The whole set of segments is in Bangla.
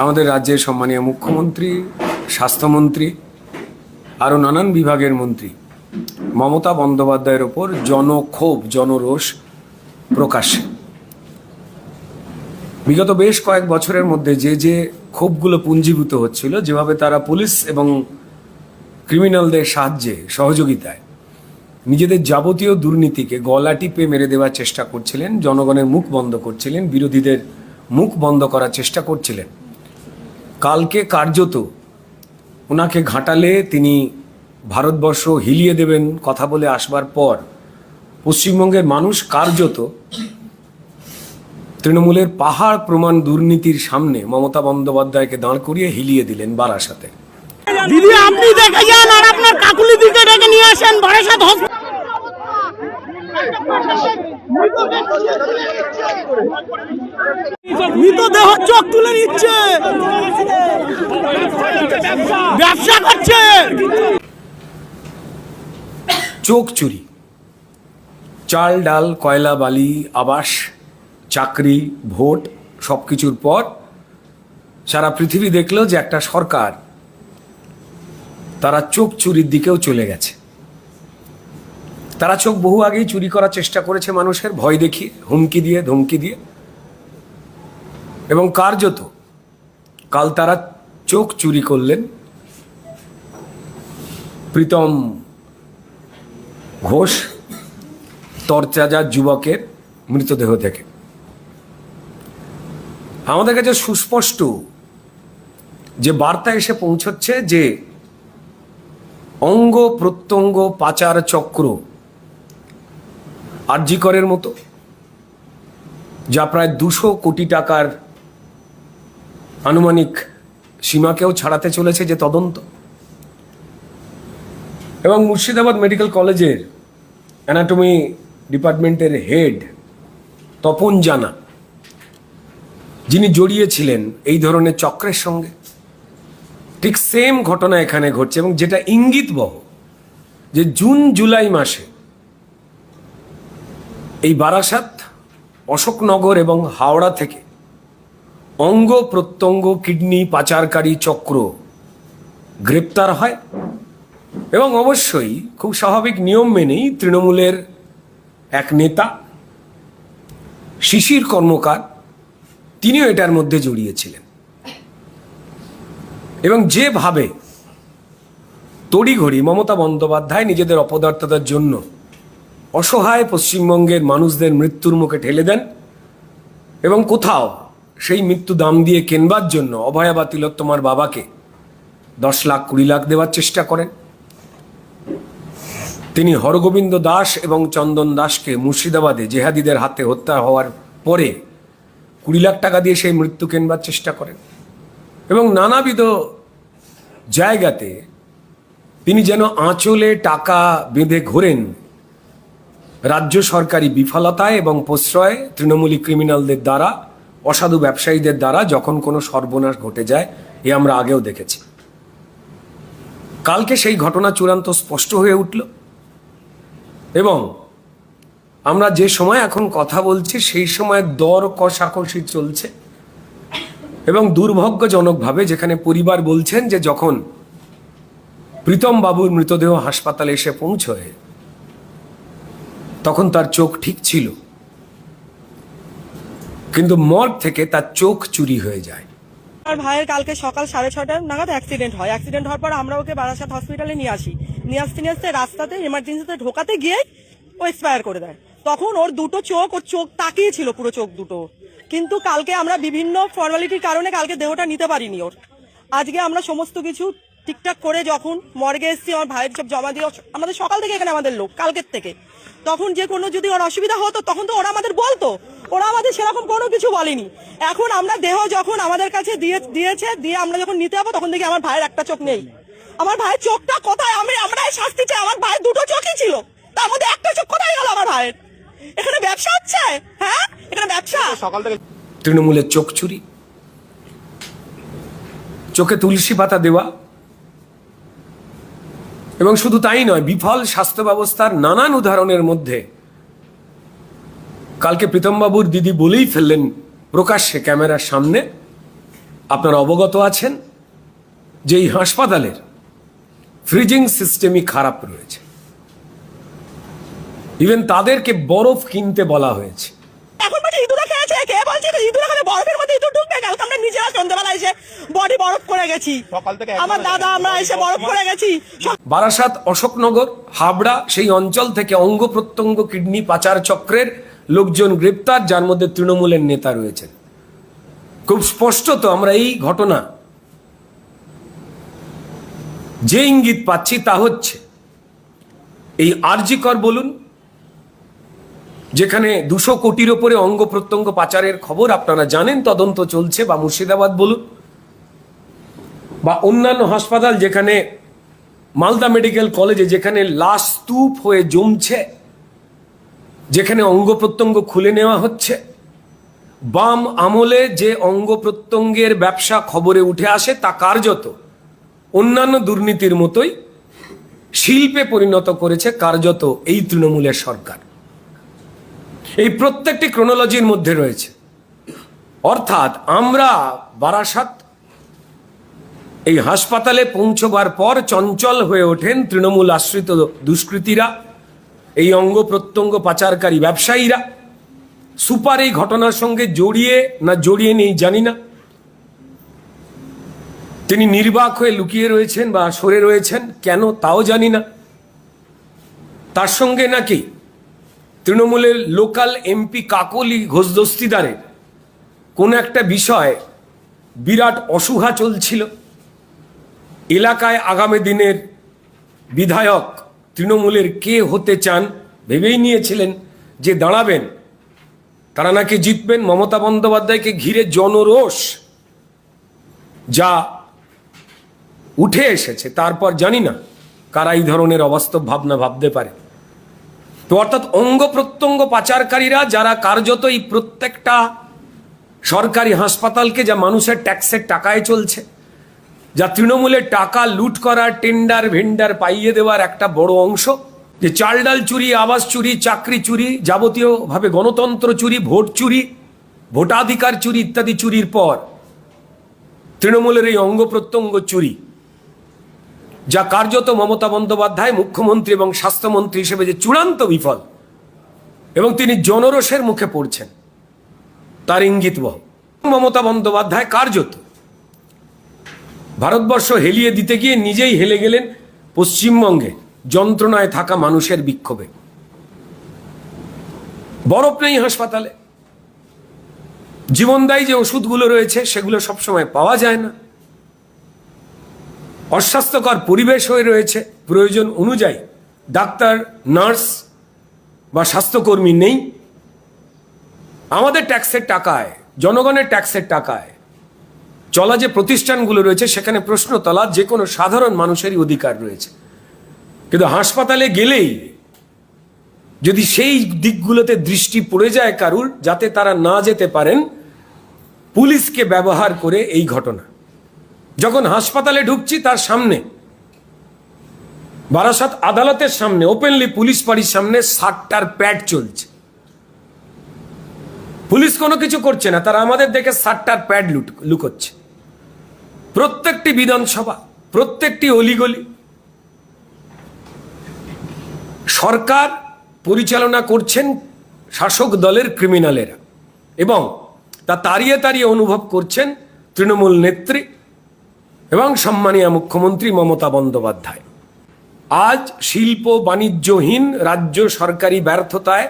আমাদের রাজ্যের সম্মানীয় মুখ্যমন্ত্রী, স্বাস্থ্যমন্ত্রী, আরও নানান বিভাগের মন্ত্রী, মমতা বন্দ্যোপাধ্যায়ের ওপর জনক্ষোভ, জনরোষ প্রকাশ্যে বিগত বেশ কয়েক বছরের মধ্যে যে যে ক্ষোভগুলো পুঞ্জীভূত হচ্ছিল, যেভাবে তারা পুলিশ এবং ক্রিমিনালদের সাহায্যে, সহযোগিতায় নিজেদের যাবতীয় দুর্নীতিকে গলা টিপে মেরে দেওয়ার চেষ্টা করছিলেন, জনগণের মুখ বন্ধ করছিলেন, বিরোধীদের মুখ বন্ধ করার চেষ্টা করছিলেন। কালকে কার্যত ওনাকে ঘাটালে তিনি ভারতবর্ষ হিলিয়ে দেবেন কথা বলে আসবার পর পশ্চিমবঙ্গের মানুষ কার্যত তৃণমূলের পাহাড় প্রমাণ দুর্নীতির সামনে মমতা বন্দ্যোপাধ্যায়কে দাঁড় করিয়ে হিলিয়ে দিলেন বারাসাতে। দিদি, আপনি দেখে যান আর আপনার কাকুলি দিকে ডেকে নিয়ে আসেন বারাসাত হসপিটাল মৃতদেহ চোখ তুলে নিচ্ছে। ব্যবসা করছে। চোখ চুরি। চাল, ডাল, কয়লা, বালি, আবাস, চাকরি, ভোট সব কিছুর পর সারা পৃথিবী দেখল যে একটা সরকার তারা চোখ চুরির দিকেও চলে গেছে। তারা চোখ বহু আগেই চুরি করার চেষ্টা করেছে মানুষের, ভয় দেখিয়ে, হুমকি দিয়ে, ধমকি দিয়ে। এবং কার্যত কাল তারা চোখ চুরি করলেন প্রীতম ঘোষ, তরচাজা যুবকের মৃতদেহ থেকে। আমাদের কাছে সুস্পষ্ট যে বার্তা এসে পৌঁছচ্ছে যে অঙ্গ প্রত্যঙ্গ পাচার চক্র আরজিকরের মতো, যা প্রায় দুশো কোটি টাকার আনুমানিক সীমাকেও ছাড়াতে চলেছে যে তদন্ত। এবং মুর্শিদাবাদ মেডিকেল কলেজের অ্যানাটমি ডিপার্টমেন্টের হেড তপন জানা, যিনি জড়িয়েছিলেন এই ধরনের চক্রের সঙ্গে, ঠিক সেম ঘটনা এখানে ঘটছে এবং যেটা ইঙ্গিতবহ যে জুন জুলাই মাসে এই বারাসাত, অশোকনগর এবং হাওড়া থেকে অঙ্গ প্রত্যঙ্গ কিডনি পাচারকারী চক্র গ্রেপ্তার হয় এবং অবশ্যই খুব স্বাভাবিক নিয়ম মেনেই তৃণমূলের এক নেতা, শিশির কর্মকার, তিনিও এটার মধ্যে জড়িয়েছিলেন। এবং যেভাবে তড়িঘড়ি মমতা বন্দ্যোপাধ্যায় নিজেদের অপদার্থতার জন্য অসহায় পশ্চিমবঙ্গের মানুষদের মৃত্যুর মুখে ঠেলে দেন এবং কোথাও সেই মৃত্যু দাম দিয়ে কেনবার জন্য অভয়া বা তিলোত্তমার বাবাকে দশ লাখ, কুড়ি লাখ দেওয়ার চেষ্টা করেন। তিনি হরগোবিন্দ দাস এবং চন্দন দাসকে মুর্শিদাবাদে জেহাদিদের হাতে হত্যা হওয়ার পরে কুড়ি লাখ টাকা দিয়ে সেই মৃত্যু কেনবার চেষ্টা করেন এবং নানাবিধ জায়গাতে তিনি যেন আঁচলে টাকা বেঁধে ঘোরেন রাজ্য সরকারি বিফলতায় এবং প্রশ্রয় তৃণমূলী ক্রিমিনালদের দ্বারা, অসাধু ব্যবসায়ীদের দ্বারা যখন কোনো সর্বনাশ ঘটে যায়, এ আমরা আগেও দেখেছি। কালকে সেই ঘটনা চূড়ান্ত স্পষ্ট হয়ে উঠল। এবং আমরা যে সময় এখন কথা বলছি, সেই সময় দর কষাকষি চলছে। এবং দুর্ভাগ্যজনকভাবে যেখানে পরিবার বলছেন যে যখন প্রীতম বাবুর মৃতদেহ হাসপাতালে এসে পৌঁছয় তখন তার চোখ ঠিক ছিল। কিন্তু মর্গ থেকে তার চোখ চুরি হয়ে যায়। আমার ভাইয়ের কালকে সকাল সাড়ে ছটার নাগাদ অ্যাক্সিডেন্ট হয়। অ্যাক্সিডেন্ট হওয়ার পর আমরা ওকে বারাসাত হসপিটালে নিয়ে আসি। নিয়ে আসতে নিয়ে আসতে রাস্তাতে এমার্জেন্সিতে ঢোকাতে গিয়ে ও এক্সপায়ার করে দেয়। তখন ওর দুটো চোখ, ওর চোখ তাকিয়ে ছিল পুরো চোখ দুটো। কিন্তু কালকে আমরা বিভিন্ন ফর্মালিটির কারণে কালকে দেহটা নিতে পারিনি ওর। আজকে আমরা সমস্ত কিছু ঠিকঠাক করে যখন মর্গে এসছি, আমার ভাইয়ের সব জমা দিয়ে, আমাদের সকাল থেকে এখানে আমাদের লোক, কালকের থেকে। তখন যে কোনো যদি ওর অসুবিধা হতো তখন তো ওরা আমাদের বলতো। ওরা আমাদের সেরকম কোনো কিছু বলেনি। এখন আমরা দেহ যখন আমাদের কাছে দিয়ে দিয়েছে দিয়ে আমরা যখন নিতে যাব তখন দেখি আমার ভাইয়ের একটা চোখ নেই। আমার ভাইয়ের চোখটা কোথায়? আমি আমরা এই শাস্তি চাই। আমার ভাইয়ের দুটো চোখই ছিল। তার মধ্যে একটা চোখ কোথায় গেল আমার ভাইয়ের? এখানে ব্যবসা হচ্ছে? হ্যাঁ? এখানে ব্যবসা? সকাল থেকে তৃণমূলের চোখ চুরি। চোখে তুলসী পাতা দেওয়া। এবং শুধু তাই নয়, বিফল স্বাস্থ্য ব্যবস্থার নানান উদাহরণের মধ্যে কালকে প্রীতমবাবুর দিদি বলেই ফেললেন প্রকাশ্যে ক্যামেরার সামনে, আপনারা অবগত আছেন যে এই হাসপাতালের ফ্রিজিং সিস্টেমই খারাপ রয়েছে। ইভেন তাদেরকে বরফ কিনতে বলা হয়েছে এখন বলছে ইঁদুরে খেয়েছে কে বলছে যে ইঁদুরে খেলে বরফের মধ্যে ইঁদুর ঢুকবে কালকে আমরা নিজেরা সন্ধ্যাবেলা এসে বডি বরফ করে গেছি। সকাল থেকে আমার দাদা আমরা এসে বরফ করে গেছি। বারাসাত অশোকনগর হাবড়া সেই অঞ্চল থেকে অঙ্গ প্রত্যঙ্গ কিডনি পাচার চক্রের লোকজন গ্রেপ্তার যার মধ্যে তৃণমূলের নেতা রয়েছেন। খুব স্পষ্টত আমরা এই ঘটনা। যে ইঙ্গিত পাচ্ছি তা হচ্ছে এই আরজিকর বলুন যেখানে দুশো কোটির ওপরে অঙ্গ প্রত্যঙ্গ পাচারের খবর আপনারা জানেন, তদন্ত চলছে, বা মুর্শিদাবাদ বলুন, বা অন্যান্য হাসপাতাল যেখানে মালদা মেডিকেল কলেজে যেখানে লাশ স্তূপ হয়ে জমছে, যেখানে অঙ্গ প্রত্যঙ্গ খুলে নেওয়া হচ্ছে, বাম আমলে যে অঙ্গ প্রত্যঙ্গের ব্যবসা খবরে উঠে আসে তা কার্যত অন্যান্য দুর্নীতির মতোই শিল্পে পরিণত করেছে কার্যত এই তৃণমূলের সরকার। এই প্রত্যেকটি ক্রোনোলজির মধ্যে রয়েছে। অর্থাৎ আমরা বারাসাত এই হাসপাতালে পৌঁছবার পর চঞ্চল হয়ে ওঠেন তৃণমূল আশ্রিত দুষ্কৃতীরা, এই অঙ্গ প্রত্যঙ্গ পাচারকারী ব্যবসায়ীরা। সুপার এই ঘটনার সঙ্গে জড়িয়ে না জড়িয়ে নেই জানি না। তিনি নির্বাক হয়ে লুকিয়ে রয়েছেন বা সরে রয়েছেন, কেন তাও জানি না। তার সঙ্গে নাকি তৃণমূলের লোকাল এমপি কাকলি ঘোষ দস্তিদারের কোন একটা বিষয় বিরাট অসুহা চলছিল। এলাকায় আগামী দিনের বিধায়ক তৃণমূলের কে হতে চান ভেবেই নিয়েছিলেন যে দাঁড়াবেন। তারা নাকি জিতবেন মমতা বন্দ্যোপাধ্যায়কে ঘিরে জনরোষ যা উঠে এসেছে, তারপর জানি না কারা এই ধরনের অবাস্তব ভাবনা ভাবতে পারে। তো অর্থাৎ অঙ্গ প্রত্যঙ্গ পাচারকারীরা যারা কার্যত এই প্রত্যেকটা সরকারি হাসপাতালকে যা মানুষের ট্যাক্সের টাকায় চলছে, যা তৃণমূলের টাকা লুট করার, টেন্ডার, ভেন্ডার পাইয়ে দেওয়ার একটা বড় অংশ, যে চাল ডাল চুরি, আবাস চুরি, চাকরি চুরি, যাবতীয়ভাবে গণতন্ত্র চুরি, ভোট চুরি, ভোটাধিকার চুরি ইত্যাদি চুরির পর তৃণমূলের এই অঙ্গ প্রত্যঙ্গ চুরি। যা কার্যত মমতা বন্দ্যোপাধ্যায়, মুখ্যমন্ত্রী এবং স্বাস্থ্যমন্ত্রী হিসেবে যে চূড়ান্ত বিফল, এবং তিনি জনরোষের মুখে পড়ছেন, তার ইঙ্গিত বহ। মমতা বন্দ্যোপাধ্যায় কার্যত ভারতবর্ষ হেলিয়ে দিতে গিয়ে নিজেই হেলে গেলেন পশ্চিমবঙ্গে যন্ত্রণায় থাকা মানুষের বিক্ষোভে। বরফ নেই হাসপাতালে। জীবনদায়ী যে ওষুধগুলো রয়েছে, সেগুলো সবসময় পাওয়া যায় না। অস্বাস্থ্যকর পরিবেশ হয়ে রয়েছে। প্রয়োজন অনুযায়ী ডাক্তার, নার্স বা স্বাস্থ্যকর্মী নেই। আমাদের ট্যাক্সের টাকায়, জনগণের ট্যাক্সের টাকায় চলা যে প্রতিষ্ঠানগুলো রয়েছে, সেখানে প্রশ্ন তোলা যে কোনো সাধারণ মানুষেরই অধিকার রয়েছে। কিন্তু হাসপাতালে গেলেই যদি সেই দিকগুলোতে দৃষ্টি পড়ে যায় কারুর, যাতে তারা না যেতে পারেন, পুলিশকে ব্যবহার করে এই ঘটনা। যখন হাসপাতালে ঢুকছি তার সামনে, বারাসাত আদালতের সামনে ওপেনলি পুলিশ বাড়ির সামনে সাতটার প্যাড চলছে। পুলিশ কোনো কিছু করছে না, তারা আমাদের দেখে সাতটার প্যাড লুট, লুকোচ্ছে। প্রত্যেকটি বিধানসভা, প্রত্যেকটি অলিগলি, সরকার পরিচালনা করছেন শাসক দলের ক্রিমিনালেরা এবং তা তাড়িয়ে তাড়িয়ে অনুভব করছেন তৃণমূল নেত্রী এবং সম্মানীয় মুখ্যমন্ত্রী মমতা বন্দ্যোপাধ্যায়। আজ শিল্প বাণিজ্যহীন রাজ্য সরকারি ব্যর্থতায়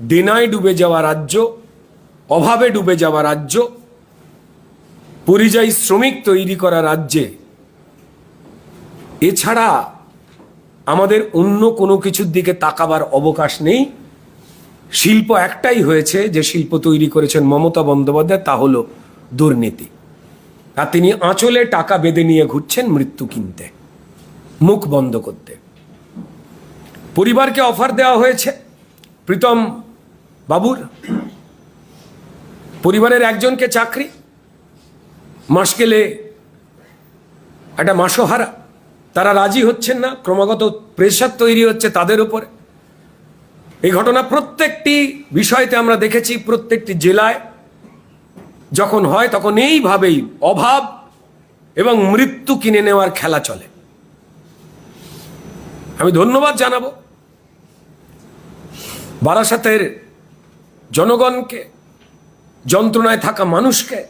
দেনায় ডুবে যাওয়া রাজ্য, অভাবে ডুবে যাওয়া রাজ্য, পরিযায়ী শ্রমিক তৈরি করা রাজ্যে। এছাড়া আমাদের অন্য কোনো কিছুর দিকে তাকাবার অবকাশ নেই। শিল্প একটাই হয়েছে, যে শিল্প তৈরি করেছেন মমতা বন্দ্যোপাধ্যায়, তা হলো দুর্নীতি। আর তিনি আঁচলে টাকা বেঁধে নিয়ে ঘুরছেন মৃত্যু কিনতে। মুখ বন্ধ করতে। পরিবারকে অফার দেওয়া হয়েছে। প্রীতম বাবুর। পরিবারের একজনকে চাকরি। মাস গেলে একটা মাসোহারা। তারা রাজি হচ্ছেন না। ক্রমাগত প্রেশার তৈরি হচ্ছে তাদের উপরে। এই ঘটনা প্রত্যেকটি বিষয়তে আমরা দেখেছি, প্রত্যেকটি জেলায়। যখন হয় তখন এইভাবেই অভাব এবং মৃত্যু কিনে নেওয়ার খেলা চলে। আমি ধন্যবাদ জানাব। বারাসাতের জনগণকে, যন্ত্রণায় থাকা মানুষকে,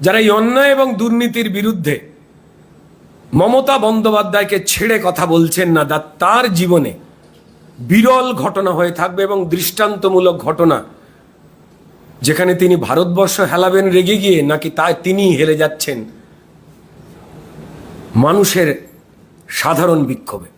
যারা এই অন্যায় এবং দুর্নীতির বিরুদ্ধে মমতা বন্দ্যোপাধ্যায়কে ছেড়ে কথা বলছেন না, তার জীবনে বিরল ঘটনা হয়ে থাকবে এবং দৃষ্টান্তমূলক ঘটনা যেখানে তিনি ভারতবর্ষ হেলাবেন রেগে গিয়ে নাকি তাই তিনি হেরে যাচ্ছেন? মানুষের সাধারণ বিক্ষোভে।